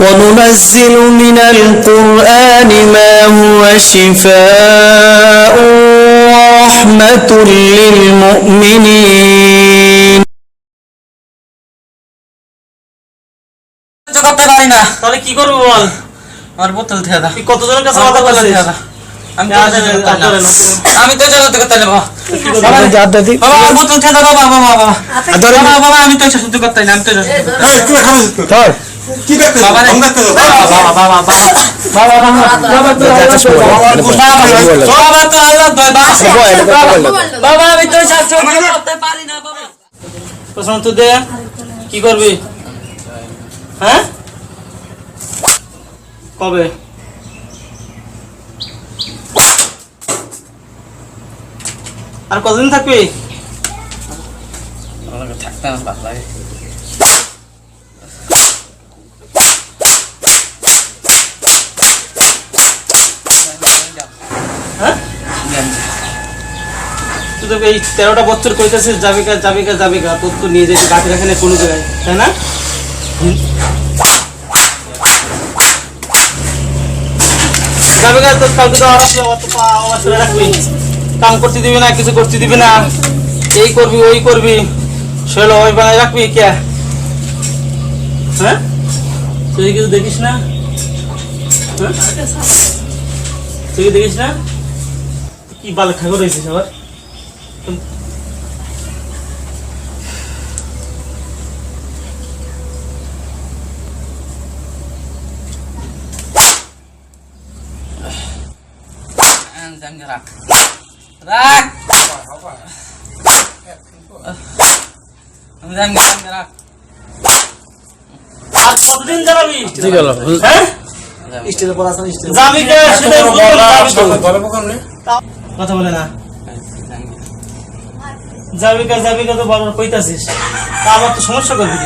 وننزل من القرآن ما هو شفاء ورحمة للمؤمنين তো করতে পারি না তাহলে কি করবো বল আমার বোতল থেকে দাও তুই কতজনের কাছে আমার কথা বোতল বলছিস থেকে দাও আমি তো না, সহ্য করতে পারি না। না, না, না। আমি তো সহ্য করতে পারি না বাবা বাবা দাদি বাবা আমার বোতল থেকে দাও বাবা বাবা বাবা বাবা বাবা আমি তো সহ্য করতে পারি না আমি তো সহ্য করতে পারি না। ধর বাবা রে। বাবা বাবা বাবা বাবা বাবা বাবা তো আল্লাহ দয় বাবা বাবা আমি তো সহ্য করতে পারি না বাবা প্রশ্ন তো দে কি করবি হ্যাঁ কবে আর কতদিন থাকবি থাকতে আমার ভালো লাগে হ্যাঁ এই তেরোটা বছর কইতেছিস যাবি কা যাবি কা যাবি কা তোর তো নিয়ে যেতে কোনো জায়গায়, তাই না। যাবি কা তোর কালকে তো আর আসলে অত রাখবি। কাম করতে দিবি না, কিছু করতে দিবি না। এই করবি, ওই করবি। সেগুলো ওই বানায় রাখবি, কে? হ্যাঁ? তুই কিছু দেখিস না? হ্যাঁ? তুই দেখিস না? কি বাল খাগর রয়েছিস আবার জানি রাখ রাখ আমি জানি জানি রাখ আর কতদিন জ্বালাবি হ্যাঁ যাবি কে সেটাই বলবি, যাবি তো। কথা বলে না। যাবি কে যাবি তো বারবার কইতাছিস তা তো সমস্যা করবি।